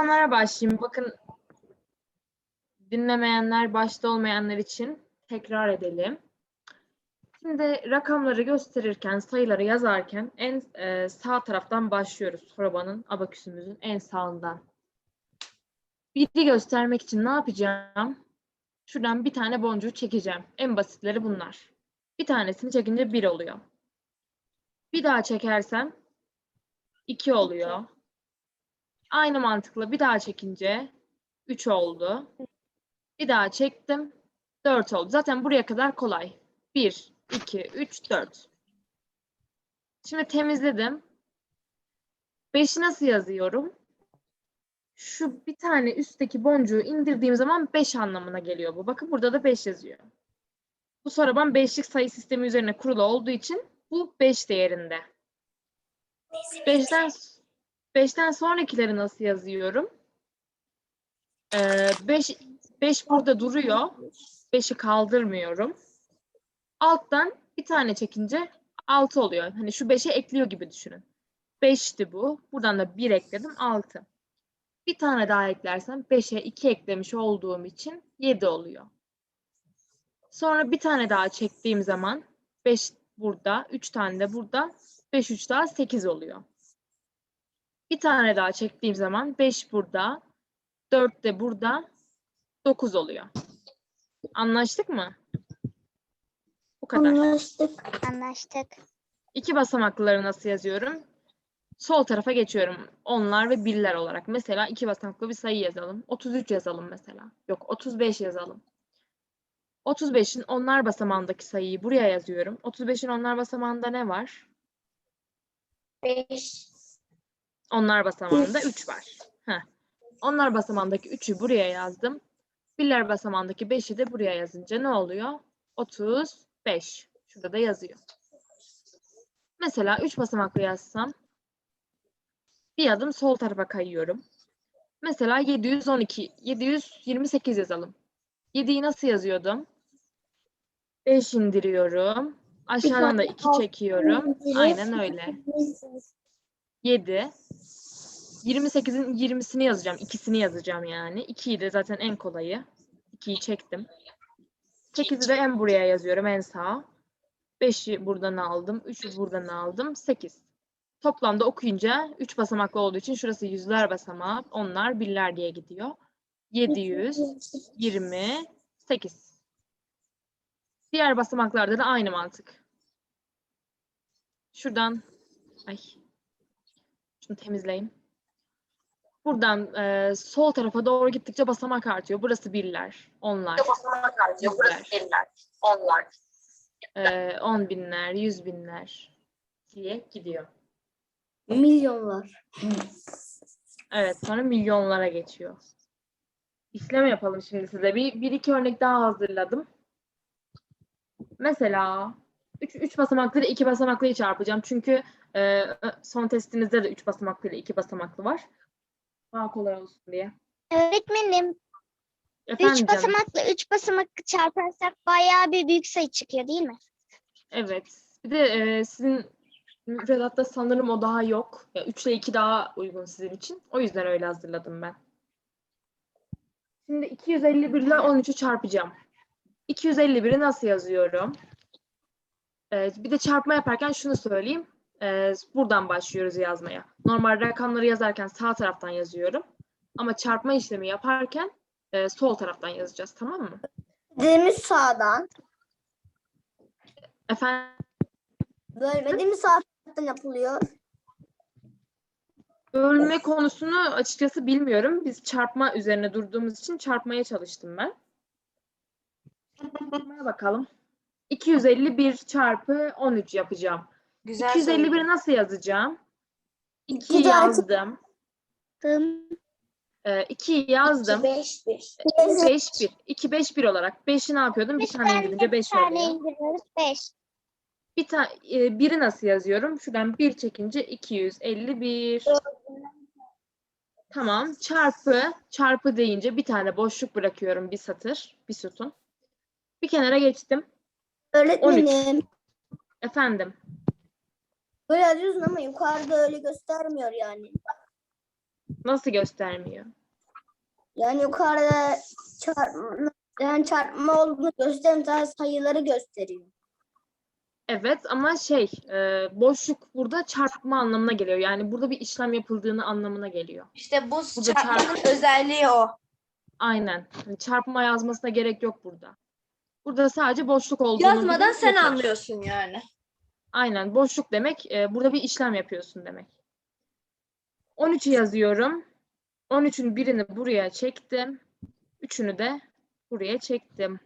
rakamlara başlayayım. Bakın dinlemeyenler, başta olmayanlar için tekrar edelim. Şimdi rakamları gösterirken, sayıları yazarken en e, sağ taraftan başlıyoruz. Probanın, abaküsümüzün en sağından. Biri göstermek için ne yapacağım? Şuradan bir tane boncuğu çekeceğim. En basitleri bunlar. Bir tanesini çekince bir oluyor. Bir daha çekersem iki oluyor. Aynı mantıkla bir daha çekince 3 oldu. Bir daha çektim. 4 oldu. Zaten buraya kadar kolay. 1, 2, 3, 4. Şimdi temizledim. 5'i nasıl yazıyorum? Şu bir tane üstteki boncuğu indirdiğim zaman 5 anlamına geliyor bu. Bakın burada da 5 yazıyor. Bu soruban beşlik sayı sistemi üzerine kurulu olduğu için bu 5 değerinde. 5'ten 5'ten sonrakileri nasıl yazıyorum? 5 5 burada duruyor. 5'i kaldırmıyorum. Alttan bir tane çekince 6 oluyor. Hani şu 5'e ekliyor gibi düşünün. 5'ti bu. Buradan da 1 ekledim 6. Bir tane daha eklersem 5'e 2 eklemiş olduğum için 7 oluyor. Sonra bir tane daha çektiğim zaman 5 burada, 3 tane de burada, 5 3 daha 8 oluyor. Bir tane daha çektiğim zaman 5 burada, 4 de burada, 9 oluyor. Anlaştık mı? Bu kadar. Anlaştık. Anlaştık. İki basamaklıları nasıl yazıyorum? Sol tarafa geçiyorum. Onlar ve birler olarak. Mesela iki basamaklı bir sayı yazalım. 33 yazalım mesela. Yok 35 yazalım. 35'in onlar basamağındaki sayıyı buraya yazıyorum. 35'in onlar basamağında ne var? 5. Onlar basamağında Üç. 3 var. Heh. Onlar basamağındaki 3'ü buraya yazdım. Birler basamağındaki 5'i de buraya yazınca ne oluyor? 35. Şurada da yazıyor. Mesela 3 basamaklı yazsam bir adım sol tarafa kayıyorum. Mesela 712, 728 yazalım. 7'yi nasıl yazıyordum? 5 indiriyorum. Aşağıdan da 2 çekiyorum. Aynen öyle. 7. 28'in 20'sini yazacağım. İkisini yazacağım yani. 2'yi de zaten en kolayı. 2'yi çektim. 8'i de en buraya yazıyorum en sağa. 5'i buradan aldım. 3'ü buradan aldım. 8. Toplamda okuyunca 3 basamaklı olduğu için şurası yüzler basamağı. Onlar birler diye gidiyor. 728. Diğer basamaklarda da aynı mantık. Şuradan ay şunu temizleyeyim. Buradan e, sol tarafa doğru gittikçe basamak artıyor. Burası birler, onlar, basamak artıyor. Burası Yüzler. birler, onlar. e, on binler, yüz binler diye gidiyor. Milyonlar. Evet, sonra milyonlara geçiyor. İşlem yapalım şimdi size. Bir, bir iki örnek daha hazırladım. Mesela üç, üç basamaklı ile iki basamaklıyı çarpacağım. Çünkü e, son testimizde de üç basamaklı ile iki basamaklı var. Daha kolay olsun diye. Öğretmenim, Efendim 3 canım? basamakla 3 basamaklı çarparsak bayağı bir büyük sayı çıkıyor değil mi? Evet. Bir de e, sizin müfredatta sanırım o daha yok. Ya, 3 ile 2 daha uygun sizin için. O yüzden öyle hazırladım ben. Şimdi 251 ile 13'ü çarpacağım. 251'i nasıl yazıyorum? E, bir de çarpma yaparken şunu söyleyeyim. E, buradan başlıyoruz yazmaya. Normal rakamları yazarken sağ taraftan yazıyorum. Ama çarpma işlemi yaparken e, sol taraftan yazacağız. Tamam mı? Dediğimiz sağdan. Efendim? Bölmediğimiz sağdan yapılıyor. Bölme konusunu açıkçası bilmiyorum. Biz çarpma üzerine durduğumuz için çarpmaya çalıştım ben. Çarpmaya bakalım. 251 çarpı 13 yapacağım. Güzel 251'i nasıl yazacağım? 2 İki yazdım. Tım. 2 yazdım. 5 1. 5 1. 2 5 1 olarak 5'i ne yapıyordum? Bir 5 tane indirince 5 tane oluyor. indiriyoruz 5. Bir tane biri nasıl yazıyorum? Şuradan 1 çekince 251. Tamam. Çarpı, çarpı deyince bir tane boşluk bırakıyorum bir satır, bir sütun. Bir kenara geçtim. Öğretmenim. Efendim. Böyle yazıyorsun ama yukarıda öyle göstermiyor yani. Nasıl göstermiyor? Yani yukarıda çarpma, yani çarpma olduğunu gösteren sadece sayıları gösteriyor. Evet ama şey e, boşluk burada çarpma anlamına geliyor. Yani burada bir işlem yapıldığını anlamına geliyor. İşte bu Burada çarpmanın çarp- özelliği o. Aynen. Çarpma yazmasına gerek yok burada. Burada sadece boşluk olduğunu Yazmadan sen yeter. anlıyorsun yani. Aynen boşluk demek e, burada bir işlem yapıyorsun demek. 13'ü yazıyorum. 13'ün birini buraya çektim. Üçünü de buraya çektim.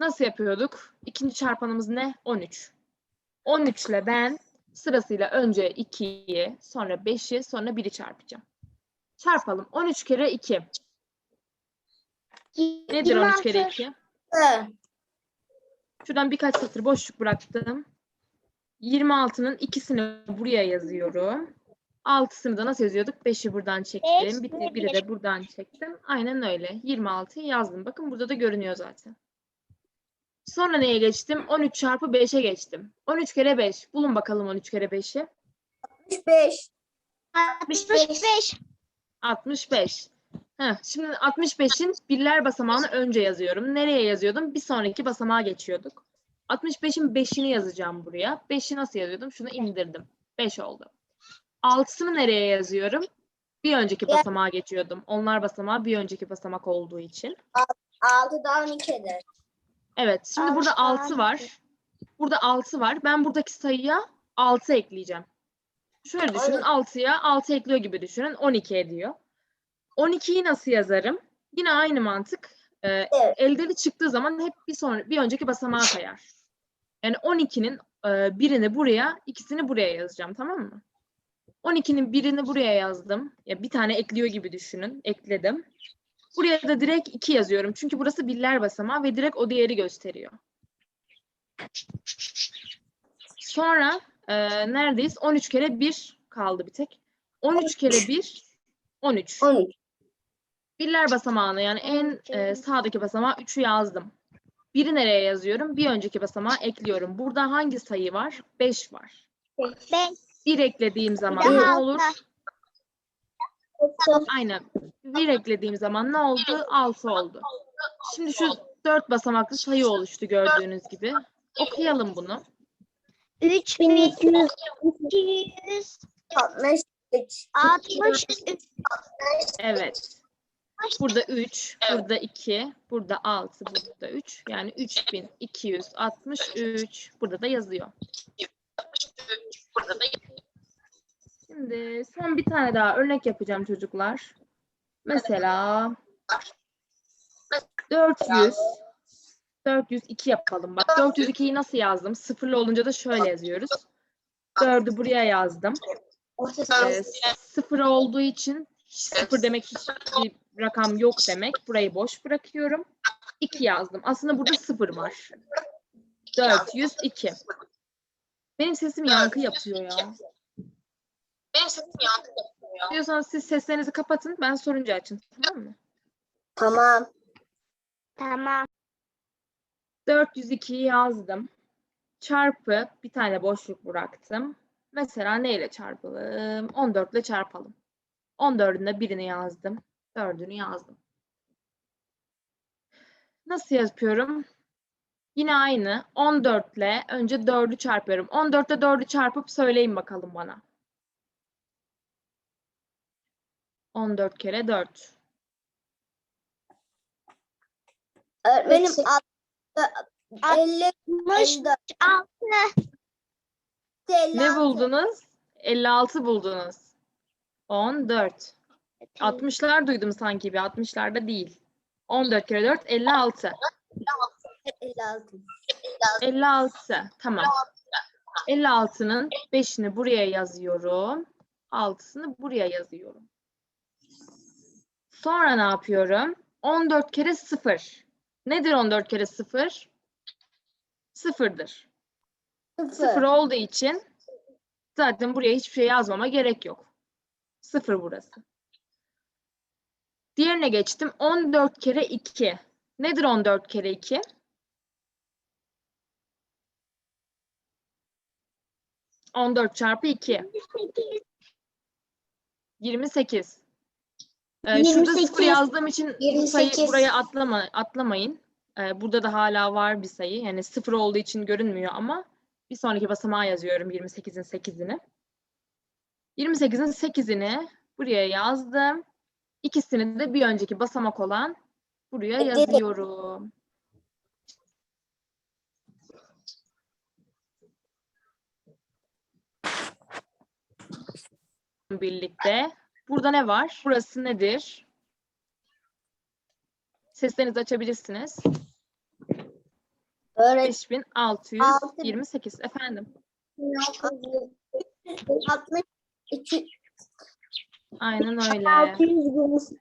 Nasıl yapıyorduk? İkinci çarpanımız ne? 13. 13 ile ben sırasıyla önce 2'yi, sonra 5'i, sonra 1'i çarpacağım. Çarpalım. 13 kere 2. Nedir 13 kere 26. 2? Evet. Şuradan birkaç satır boşluk bıraktım. 26'nın ikisini buraya yazıyorum. 6'sını da nasıl yazıyorduk? 5'i buradan çektim. Bir. biri de buradan çektim. Aynen öyle. 26'yı yazdım. Bakın burada da görünüyor zaten. Sonra neye geçtim? 13 çarpı 5'e geçtim. 13 kere 5. Bulun bakalım 13 kere 5'i. 65. 65. 65. Heh, şimdi 65'in birler basamağını önce yazıyorum. Nereye yazıyordum? Bir sonraki basamağa geçiyorduk. 65'in 5'ini yazacağım buraya. 5'i nasıl yazıyordum? Şunu indirdim. 5 oldu. 6'sını nereye yazıyorum? Bir önceki basamağa geçiyordum. Onlar basamağı bir önceki basamak olduğu için. 6'dan 2 eder. Evet, şimdi burada Altı 6 var. Burada 6 var. Ben buradaki sayıya 6 ekleyeceğim. Şöyle düşünün, Aynen. 6'ya 6 ekliyor gibi düşünün. 12 ediyor. 12'yi nasıl yazarım? Yine aynı mantık. Ee, Evet. Eldeli çıktığı zaman hep bir sonra bir önceki basamağa kayar. Yani 12'nin e, birini buraya, ikisini buraya yazacağım, tamam mı? 12'nin birini buraya yazdım. Ya bir tane ekliyor gibi düşünün. Ekledim. Buraya da direkt 2 yazıyorum. Çünkü burası birler basamağı ve direkt o değeri gösteriyor. Sonra e, neredeyiz? 13 kere 1 kaldı bir tek. 13 kere 1 13. 13. Birler basamağını yani en e, sağdaki basamağa 3'ü yazdım. Biri nereye yazıyorum? Bir önceki basamağa ekliyorum. Burada hangi sayı var? 5 var. 5. 1 eklediğim zaman Bir ne altı. olur? Aynen. 1 eklediğim zaman ne oldu? 6 oldu. Şimdi şu 4 basamaklı sayı oluştu gördüğünüz gibi. Okuyalım bunu. 3200. 63. 63. Evet. Burada 3, burada 2, burada 6, burada 3. Yani 3263. Burada da yazıyor. Şimdi son bir tane daha örnek yapacağım çocuklar. Mesela 400 402 yapalım. Bak 402'yi nasıl yazdım? Sıfırlı olunca da şöyle yazıyoruz. 4'ü buraya yazdım. Ee, sıfır olduğu için sıfır demek hiçbir rakam yok demek. Burayı boş bırakıyorum. 2 yazdım. Aslında burada sıfır var. 402. Benim sesim yankı yapıyor ya. benim sesim yankı yapıyor. Diyorsanız siz seslerinizi kapatın. Ben sorunca açın. Tamam mı? Tamam. Tamam. 402'yi yazdım. Çarpı bir tane boşluk bıraktım. Mesela neyle çarpalım? 14 ile çarpalım. 14'ün de birini yazdım. 4'ünü yazdım. Nasıl yapıyorum? Yine aynı. 14 ile önce 4'ü çarpıyorum. 14 ile 4'ü çarpıp söyleyin bakalım bana. 14 kere 4. Öğretmenim Peki. alt- 50 66. Ne buldunuz? 56 buldunuz. 14. 60'lar duydum sanki bir. 60'larda değil. 14 kere 4 56. 56. 56. Tamam. 56'nın 5'ini buraya yazıyorum. 6'sını buraya yazıyorum. Sonra ne yapıyorum? 14 kere 0. Nedir 14 kere 0? Sıfırdır. Sıfır olduğu için zaten buraya hiçbir şey yazmama gerek yok. Sıfır burası. Diğerine geçtim. 14 kere 2. Nedir 14 kere 2? On dört çarpı 2. 28. Ee, şurada 0 28. yazdığım için bu sayı 28. buraya atlama, atlamayın. Ee, burada da hala var bir sayı. Yani 0 olduğu için görünmüyor ama bir sonraki basamağa yazıyorum 28'in 8'ini. 28'in 8'ini buraya yazdım. İkisini de bir önceki basamak olan buraya yazıyorum. birlikte. Burada ne var? Burası nedir? Seslerinizi açabilirsiniz. Öğretmen 5628 efendim. 60 2 Aynen öyle. 600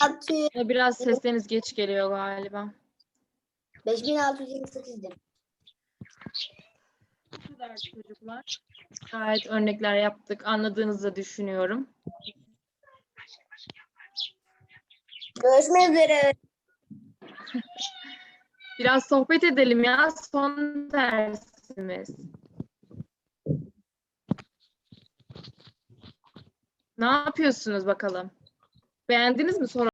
600 Ya Biraz sesleriniz geç geliyor galiba. 5628'dir. Bu kadar çocuklar. Gayet örnekler yaptık. Anladığınızı düşünüyorum. Görüşmek üzere. Biraz sohbet edelim ya. Son dersimiz. Ne yapıyorsunuz bakalım? Beğendiniz mi soru